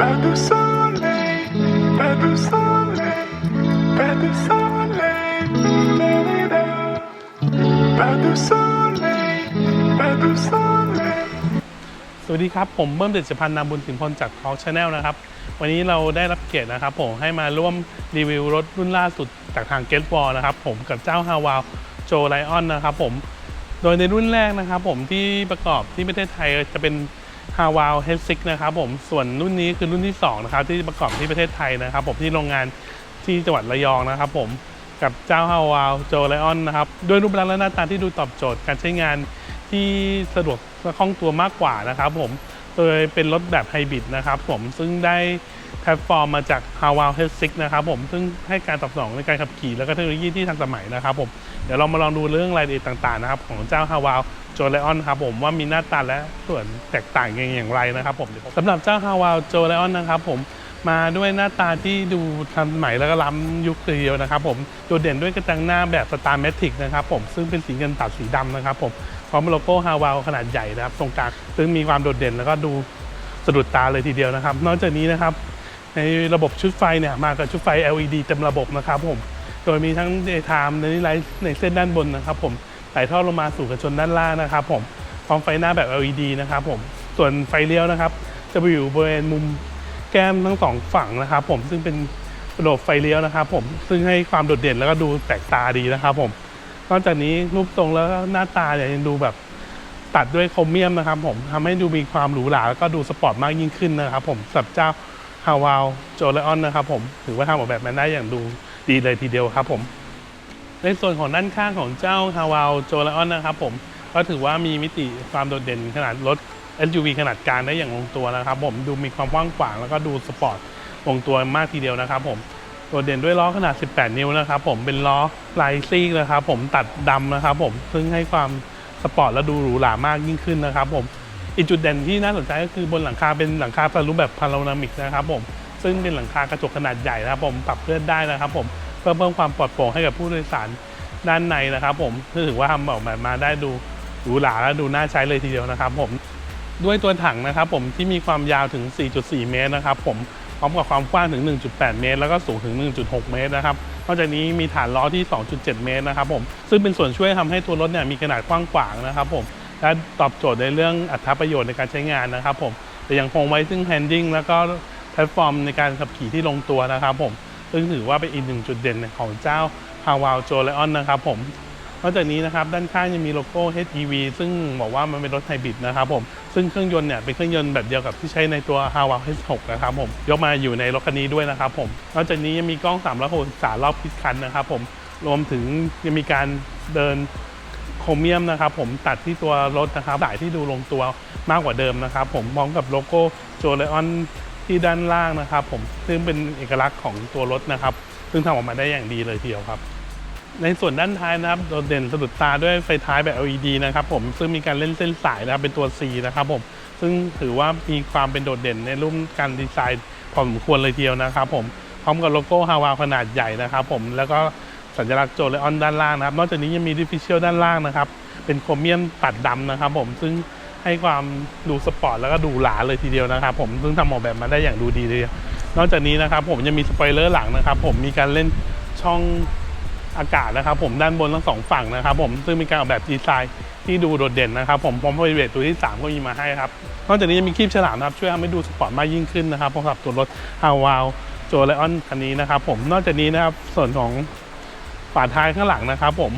Pas de soleil, pas de soleil, pas de soleil, pas de soleil, pas de soleil. สวัสดีครับ ผมเบิ้มเดชพันธ์นามบุญสินพลจากทอล์กชาแนลนะครับ วันนี้เราได้รับเกียรตินะครับผมให้มาร่วมรีวิวรถรุ่นล่าสุดจากทางเกตบอลนะครับผมกับเจ้าฮาวาวโจไลออนนะครับผม โดยในรุ่นแรกนะครับผมที่ประกอบที่ประเทศไทยจะเป็น ฮาวาวเฮดซิกนะครับผมส่วนรุ่นนี้คือรุ่นที่สองนะครับที่ประกอบที่ประเทศไทยนะครับ ผมที่โรงงานที่จังหวัดระยองนะครับ ผมกับเจ้าฮาวาวโจไลออนนะครับด้วยรูปลักษณ์และหน้าตาที่ดูตอบโจทย์การใช้งานที่สะดวกและคล่องตัวมากกว่านะครับผมโดยเป็นรถแบบไฮบริดนะครับผมซึ่งได้แพลตฟอร์มมาจาก h a w a l h e a d 6นะครับผมซึ่งให้การตอบสนองในการขับขี่ แล้วก็เทคโนโลยีที่ทันสมัยนะครับผมเดี๋ยวเรามาลองดูเรื่องรายละเอียดต่างๆนะครับของเจ้า h a w a l โจ l ลออนครับผมว่ามีหน้าตาและส่วนแตกต่างกันอย่างไรนะครับผมสำหรับเจ้า h a w a l โจ l ลออนนะครับผมมาด้วยหน้าตาที่ดูทันสมัยแล้วก็ล้ำยุคเดียวนะครับผมโดดเด่นด้วยกระจังหน้าแบบสตาร์แมทริกนะครับผมซึ่งเป็นสีเงินตัดสีดำนะครับผมพร้อมโลโก้ฮาวาขนาดใหญ่นะครับตรงกลางซึ่งมีความโดดเด่นแล้วก็ดูสะดุดตาเลยทีเดียวนะครับ นอกจากนี้นะครับ ในระบบชุดไฟเนี่ยมากับชุดไฟ LED เต็มระบบนะครับผมโดยมีทั้ง daytime ในไลท์ในเส้นด้านบนนะครับผม ไหลทอดลงมาสู่กระจนด้านล่างนะครับผมพร้อมไฟหน้าแบบ LED นะครับผมส่วนไฟเลี้ยวนะครับจะไปอยู่บริเวณมุมแก้มทั้งสองฝั่งนะครับผมซึ่งเป็นระบบไฟเลี้ยวนะครับผมซึ่งให้ความโดดเด่นแล้วก็ดูแปลกตาดีนะครับผมนอกจากนี้รูปทรงแล้วก็หน้าตาเนี่ยยังดูแบบตัดด้วยโครเมียมนะครับผมทำให้ดูมีความหรูหราแล้วก็ดูสปอร์ตมากยิ่งขึ้นนะครับผมสับเจ้าฮาวาลโจเลออนนะครับผมถือว่าทำออกแบบมาได้อย่างดูดีเลยทีเดียวครับผม ในส่วนของด้านข้างของเจ้าฮาวาลโจลออนนะครับผมก็ถือว่ามีมิติความโดดเด่นขนาดรถ SUV ขนาดกลางได้อย่างลงตัวนะครับ ผมดูมีความกว้างขวางแล้วก็ดูสปอร์ตลงตัวมากทีเดียวนะครับผมโดดเด่นด้วยล้อขนาด 18 นิ้วนะครับผมเป็นล้อลายซีกนะครับผมตัดดำนะครับผมซึ่งให้ความสปอร์ตและดูหรูหรามากยิ่งขึ้นนะครับผมอีกจุดเด่นที่น่าสนใจก็คือบนหลังคาเป็นหลังคาสรูปแบบพาโนรามิกนะครับผมซึ่งเป็นหลังคากระจกขนาดใหญ่นะครับผมปรับเลื่อนได้นะครับผม เพื่อเพิ่มความปลอดโปร่งให้กับผู้โดยสารด้านในนะครับ ผมถือว่าทำออกมาได้ดูหรูหราและดูน่าใช้เลยทีเดียวนะครับผมด้วยตัวถังนะครับผมที่มีความยาวถึง 4.4 เมตรนะครับผมพร้อมกับความกว้างถึง 1.8 เมตร แล้วก็สูงถึง 1.6 เมตรนะครับ นอกจากนี้มีฐานล้อที่ 2.7 เมตรนะครับผม ซึ่งเป็นส่วนช่วยทำให้ตัวรถเนี่ยมีขนาดกว้างขวางนะครับผม และตอบโจทย์ในเรื่องอัตราประโยชน์ในการใช้งานนะครับผม แต่ยังคงไว้ซึ่งแฮนดิ้งแล้วก็แพลตฟอร์มในการขับขี่ที่ลงตัวนะครับผม ซึ่งถือว่าเป็นอีกหนึ่งจุดเด่นของเจ้า h a w a l j o l e o n นนะครับผมนอกจากนี้นะครับด้านข้างยังมีโลโก้ HEV ซึ่งบอกว่ามันเป็นรถไฮบริดนะครับผมซึ่งเครื่องยนต์เนี่ยเป็นเครื่องยนต์แบบเดียวกับที่ใช้ในตัว h a w a l H6 นะครับผมยกมาอยู่ในรถคันนี้ด้วยนะครับผมนอกจากนี้ยังมีกล้อง 360รอบทิศคันนะครับผมรวมถึงยังมีการเดินโครเมียมนะครับผมตัดที่ตัวรถนะครับสายที่ดูลงตัวมากกว่าเดิมนะครับผมพร้อมกับโลโก้โจเลออน ที่ด้านล่างนะครับ ผมซึ่งเป็นเอกลักษณ์ของตัวรถนะครับ ซึ่งทำออกมาได้อย่างดีเลยทีเดียวครับ ในส่วนด้านท้ายนะครับโดดเด่นสะดุดตาด้วยไฟท้ายแบบ LED นะครับผมซึ่งมีการเล่นเส้นสายนะครับเป็นตัว C นะครับผมซึ่งถือว่ามีความเป็นโดดเด่นในรูปการดีไซน์พอสมควรเลยทีเดียวนะครับ ผมพร้อมกับโลโก้ฮาวาขนาดใหญ่นะครับ ผมแล้วก็สัญลักษณ์โจเลออนด้านล่างนะครับ นอกจากนี้ยังมีดิฟิเชียลด้านล่างนะครับ เป็นโครเมียมตัดดำนะครับ ผมซึ่ง ให้ความดูสปอร์ตแล้วก็ดูหราเลยทีเดียวนะครับผมซึ่งทำออกแบบมาได้อย่างดูดีเลย นอกจากนี้นะครับผมยังมีสปอยเลอร์หลังนะครับผมมีการเล่นช่องอากาศนะครับผมด้านบนทั้งสองฝั่งนะครับผมซึ่งมีการออกแบบดีไซน์ที่ดูโดดเด่นนะครับผมพร้อมบริเวณตัวที่ 3 ก็มีมาให้ครับนอกจากนี้ยังมีครีบฉลามนะครับช่วยทำให้ดูสปอร์ตมากยิ่งขึ้นนะครับสำหรับตัวรถฮาวาลโจไลออนคันนี้นะครับผมนอกจากนี้นะครับส่วนของฝาท้ายข้างหลังนะครับผม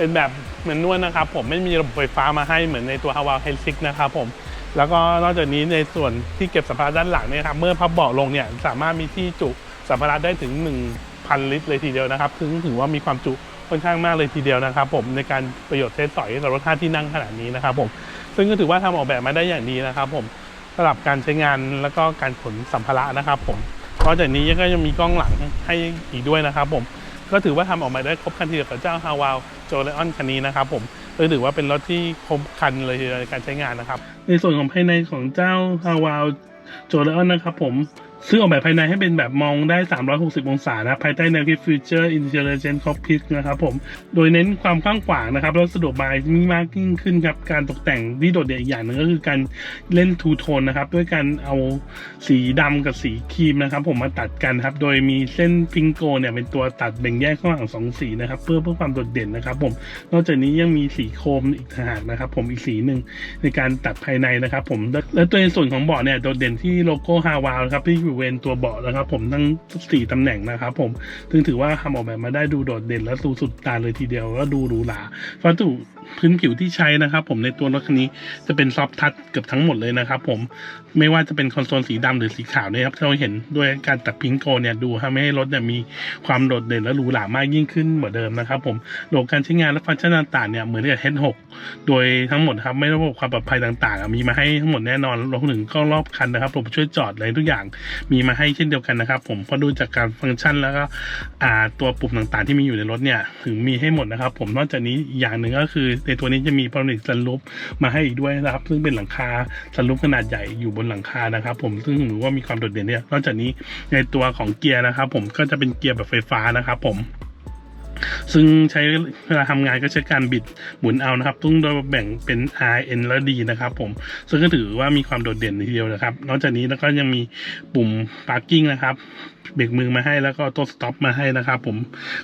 เป็นแบบเหมือนนวลนะครับ ผมไม่มีระบบไฟฟ้ามาให้เหมือนในตัวฮาวาลเฮดซิกนะครับผมแล้วก็นอกจากนี้ในส่วนที่เก็บสัมภาระด้านหลังเนี่ยครับเมื่อพับเบาะลงเนี่ยสามารถมีที่จุสัมภาระได้ถึง 1,000 ลิตรเลยทีเดียวนะครับซึ่งถือว่ามีความจุค่อนข้างมากเลยทีเดียวนะครับ ผมในการประโยชน์ใช้สอยกับรถห้าที่นั่งขนาดนี้นะครับ ผม ซึ่งก็ถือว่าทำออกแบบมาได้อย่างดีนะครับ ผมสำหรับการใช้งานแล้วก็การขนสัมภาระนะครับ ผมนอกจากนี้ก็ยังมีกล้องหลังให้อีกด้วยนะครับ ผม ก็ถือว่าทำออกมาได้ครบคันทีเดียวกับเจ้าฮาวาลโจเลออนคันนี้นะครับผมก็ถือว่าเป็นรถที่ครบคันเลยในการใช้งานนะครับ ในส่วนของภายในของเจ้าฮาวาลโจเลออนนะครับผม ซึ่งออกแบบภายในให้เป็นแบบมองได้ 360 องศานะภายใต้แนวคิด Future Intelligent Cockpit นะครับผม โดยเน้นความกว้างขวางนะครับแล้วสะดวกบายมีมากยิ่งขึ้นครับ การตกแต่งที่โดดเด่นอีกอย่างหนึ่งก็คือการเล่นทูโทนนะครับ ด้วยการเอาสีดำกับสีครีมนะครับ ผมมาตัดกันครับ โดยมีเส้นพิงโกเนี่ยเป็นตัวตัดแบ่งแยกระหว่างสองสีนะครับ เพื่อเพื่อความโดดเด่นนะครับ ผม นอกจากนี้ยังมีสีโครมอีกหากนะครับ ผมอีกสีหนึ่งในการตัดภายในนะครับ ผมและตัวในส่วนของเบาะเนี่ยโดดเด่นที่โลโก้ฮาวาวครับที่ริเวนตัวเบาะนะครับ ผมทั้งสี่ตำแหน่งนะครับผมซึ่งถือว่าทำออกแบบมาได้ดูโดดเด่นและดูสุดตาเลยทีเดียวแล้วดูหรูหราวัสดุพื้นผิวที่ใช้นะครับ ผมในตัวรถคันนี้จะเป็นซอฟทัชเกือบทั้งหมดเลยนะครับผมไม่ว่าจะเป็นคอนโซลสีดำหรือสีขาวเนี่ยครับที่เราเห็นด้วยการตัดพิงโกเนี่ยดูทำให้รถเนี่ยมีความโดดเด่นและหรูหรามากยิ่งขึ้นเหมือนเดิมนะครับผมระบบการใช้งานและฟังก์ชันต่างๆเนี่ยเหมือนกับ H6 โดยทั้งหมดครับไม่ระบบความปลอดภัยต่างๆ มีมาให้ทั้งหมดแน่นอนรวมถึงกล้องรอบคันนะครับผมช่วยจอดอะไรทุกอย่างมีมาให้เช่นเดียวกันนะครับผมพอดูจากการฟังก์ชันแล้วก็ตัวปุ่มต่างๆ ที่มีอยู่ในรถเนี่ยถึงมีให้หมดนะครับ ผมนอกจากนี้อย่างหนึ่งก็คือ ในตัวนี้จะมีพารานิกซันรูปมาให้อีกด้วยนะครับ ซึ่งเป็นหลังคาซันรูปขนาดใหญ่อยู่บนหลังคานะครับ ผมซึ่งถือว่ามีความโดดเด่นเนี่ยนอกจากนี้ในตัวของเกียร์นะครับ ผมก็จะเป็นเกียร์แบบไฟฟ้านะครับผม ซึ่งใช้เวลาทำงานก็ใช้การบิดหมุนเอานะครับซึ่งโดยแบ่งเป็น R N และ D นะครับผมซึ่งก็ถือว่ามีความโดดเด่นทีเดียวนะครับ นอกจากนี้แล้วก็ยังมีปุ่ม parking นะครับเบรกมือมาให้แล้วก็ตัวสต็อปมาให้นะครับผม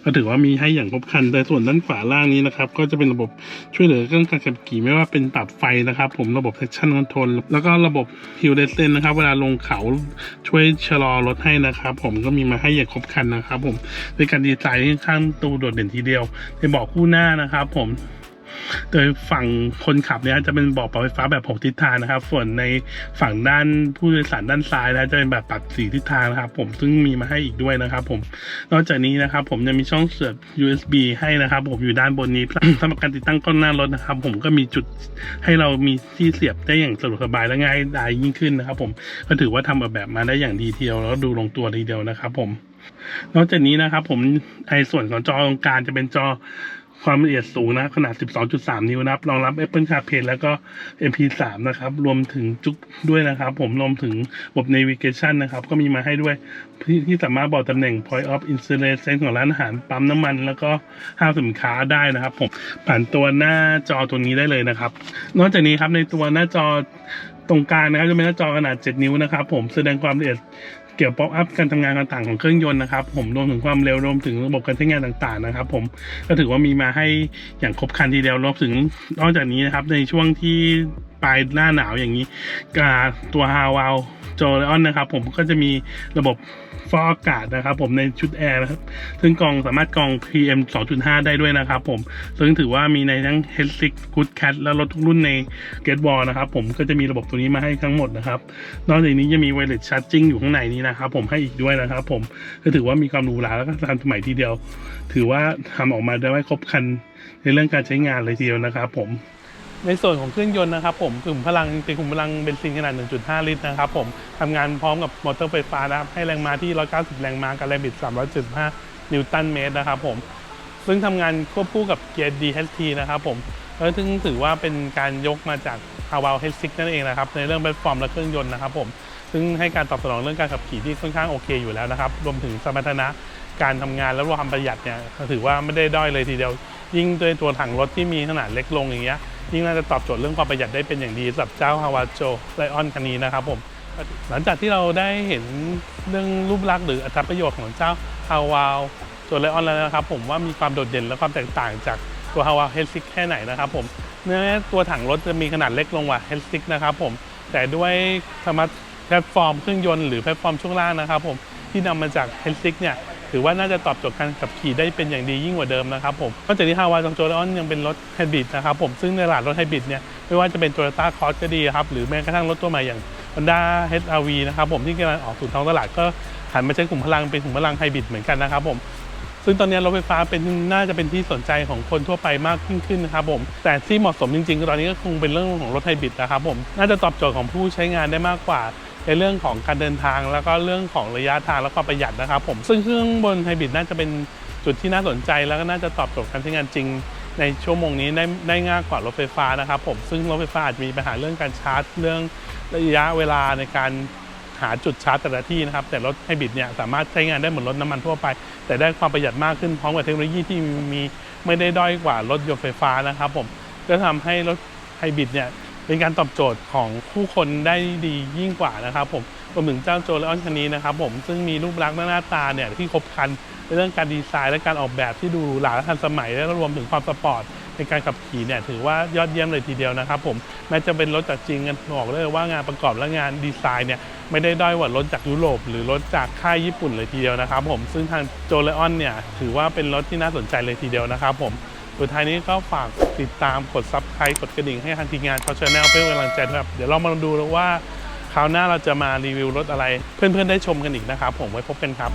ก็ถือว่ามีให้อย่างครบครันแต่ส่วนด้านขวาล่างนี้นะครับ ก็จะเป็นระบบช่วยเหลือเรื่องการขับขี่ไม่ว่าเป็นปรับไฟนะครับ ผมระบบ traction control แล้วก็ระบบ hill descent นะครับ เวลาลงเขาช่วยชะลอรถให้นะครับ ผมก็มีมาให้อย่างครบครันนะครับ ผมด้วยการดีไซน์ค่อนข้างตูโดดเด่นทีเดียวในบาะคู่หน้านะครับ ผม โดยฝั่งคนขับเนี่ยจะเป็นเบาะปรับไฟฟ้าแบบหกทิศทางนะครับ ส่วนในฝั่งด้านผู้โดยสารด้านซ้ายนะจะเป็นแบบปรับสี่ทิศทางนะครับ ผมซึ่งมีมาให้อีกด้วยนะครับ ผมนอกจากนี้นะครับ ผมยังมีช่องเสียบ USB ให้นะครับ ผมอยู่ด้านบนนี้สำหรับการติดตั้งกล้องหน้ารถนะครับ ผมก็มีจุดให้เรามีที่เสียบได้อย่างสะดวกสบายและง่ายดายยิ่งขึ้นนะครับ ผมก็ถือว่าทำออกแบบมาได้อย่างดีเทียวแล้วดูลงตัวทีเดียวนะครับ ผมนอกจากนี้นะครับผมไอส่วนของจอตรงกลางจะเป็นจอ ความละเอียดสูงนะขนาด 12.3 นิ้วนะครับรองรับ Apple CarPlay แล้วก็ MP3 นะครับ รวมถึงจุกด้วยนะครับ ผมรวมถึงระบบ Navigation นะครับ ก็มีมาให้ด้วยที่ที่สามารถบอกตำแหน่ง Point of Installation ของร้านอาหารปั๊มน้ำมัน แล้วก็ห้างสินค้าได้นะครับ ผมผ่านตัวหน้าจอตัวนี้ได้เลยนะครับ นอกจากนี้ครับในตัวหน้าจอตรงกลางนะครับจะเป็นหน้าจอขนาด 7 นิ้วนะครับ ผมแสดงความละเอียด เกี่ยวกับป๊อปอัพการทำงานต่างๆของเครื่องยนต์นะครับผมรวมถึงความเร็วรวมถึงระบบการใช้งานต่างๆนะครับ ผมก็ถือว่ามีมาให้อย่างครบครันทีเดียวรวมถึงนอกจากนี้นะครับ ในช่วงที่ปลายหน้าหนาวอย่างนี้กาตัวฮาวาวโจเลออนนะครับ ผมก็จะมีระบบ ฟอกอากาศนะครับ ผมในชุดแอร์นะครับ ซึ่งกองสามารถกอง PM 2.5 ได้ด้วยนะครับ ผม ซึ่งถือว่ามีในทั้ง h e a d s i c Good Cat และรถทุกรุ่นใน g a t w a l l นะครับ ผมก็จะมีระบบตัวนี้มาให้ทั้งหมดนะครับ นอกจากนี้จะมี Wireless Charging อยู่ข้างในนี้นะครับ ผมให้อีกด้วยนะครับ ผมก็ถือว่ามีความหรูหราแล้วก็ทันสมัยทีเดียว ถือว่าทำออกมาได้ครบคันในเรื่องการใช้งานเลยทีเดียวนะครับ ผม ในส่วนของเครื่องยนต์นะครับผมกลุ่มพลังเป็นกลุ่มพลังเบนซินขนาด 1.5 ลิตรนะครับผมทำงานพร้อมกับมอเตอร์ไฟฟ้านะครับให้แรงม้าที่ 190 แรงม้ากับแรงบิด 375 นิวตันเมตรนะครับผมซึ่งทำงานควบคู่กับเกียร์ DHT นะครับผมแล้วซึ่งถือว่าเป็นการยกมาจาก a v a l H6 นั่นเองนะครับในเรื่องแพลตฟอร์มและเครื่องยนต์นะครับผมซึ่งให้การตอบสนองเรื่องการขับขี่ที่ค่อนข้างโอเคอยู่แล้วนะครับรวมถึงสมรรถนะการทำงานและความประหยัดเนี่ยถือว่าไม่ได้ด้อยเลยทีเดียว ยิ่งด้วยตัวถังรถที่มีขนาดเล็กลงอย่างเงี้ย ยิ่งน่าจะตอบโจทย์เรื่องความประหยัดได้เป็นอย่างดีสำหรับเจ้าฮาวาโจไลออนคันนี้นะครับผมหลังจากที่เราได้เห็นเรื่องรูปลักษณ์หรืออัตราประโยชน์ของเจ้าฮาวาโจไลออนแล้วนะครับ ผมว่ามีความโดดเด่นและความแตกต่างจากตัวฮาวาเฮดซิกแค่ไหนนะครับผมเนื้อตัวถังรถจะมีขนาดเล็กลงกว่าเฮดซิกนะครับผมแต่ด้วยสมาร์ทแพลตฟอร์มเครื่องยนต์หรือแพลตฟอร์มช่วงล่างนะครับผมที่นำมาจากเฮดซิกเนี่ย ถือว่าน่าจะตอบโจทย์การขับขี่ได้เป็นอย่างดียิ่งกว่าเดิมนะครับผมนอกจากนี้ฮาวายจองโจไลออนยังเป็นรถไฮบริดนะครับผมซึ่งในตลาดรถไฮบริดเนี่ยไม่ว่าจะเป็น Toyota Cross ก็ดีครับหรือแม้กระทั่งรถตัวใหม่อย่าง Honda HR-V นะครับผมที่กำลังออกสู่ท้องตลาดก็หันมาใช้กลุ่มพลังเป็นกลุ่มพลังไฮบริดเหมือนกันนะครับผมซึ่งตอนนี้รถไฟฟ้าเป็นน่าจะเป็นที่สนใจของคนทั่วไปมากยิ่งขึ้นนะครับผม แต่ที่เหมาะสมจริงๆ ตอนนี้ก็คงเป็นเรื่องของรถไฮบริดนะครับผม น่าจะตอบโจทย์ของผู้ใช้งานได้มากกว่า ในเรื่องของการเดินทางแล้วก็เรื่องของระยะทางและความประหยัดนะครับผมซึ่งเครื่องบนไฮบริดน่าจะเป็นจุดที่น่าสนใจแล้วก็น่าจะตอบโจทย์การใช้งานจริง ในชั่วโมงนี้ได้ได้ง่ายกว่ารถไฟฟ้านะครับผมซึ่งรถไฟฟ้าอาจจะมีปัญหาเรื่องการชาร์จ เรื่องระยะเวลาในการหาจุดชาร์จแต่ละที่นะครับ แต่รถไฮบริดเนี่ยสามารถใช้งานได้เหมือนรถน้ำมันทั่วไป แต่ได้ความประหยัดมากขึ้นพร้อมกับเทคโนโลยีที่มีไม่ได้ด้อยกว่ารถยนต์ไฟฟ้านะครับผมก็ทำให้รถไฮบริดเนี่ย เป็นการตอบโจทย์ของผู้คนได้ดียิ่งกว่านะครับผมรวมถึงเจ้าโจเลออนคันนี้นะครับผมซึ่งมีรูปลักษณ์และหน้าตาเนี่ยที่ครบครันในเรื่องการดีไซน์และการออกแบบที่ดูหรูหราและทันสมัย และรวมถึงความสปอร์ตในการขับขี่เนี่ยถือว่ายอดเยี่ยมเลยทีเดียวนะครับผมแม้จะเป็นรถจากจริงกันบอกเลยว่างานประกอบและงานดีไซน์เนี่ยไม่ได้ด้อยกว่ารถจากยุโรป หรือรถจากค่ายญี่ปุ่นเลยทีเดียวนะครับผมซึ่งทางโจเลออนเนี่ยถือว่าเป็นรถที่น่าสนใจเลยทีเดียวนะครับผม สุดท้ายนี้ก็ฝากติดตามกดซับสไครต์กดกระดิ่งให้ทางทีมงานชอชแนลเพื่อเป็นกำลังใจด้วยครับ เดี๋ยวเรามาดูแล้วว่าคราวหน้าเราจะมารีวิวรถอะไร เพื่อนๆได้ชมกันอีกนะครับ ผมไว้พบกันครับ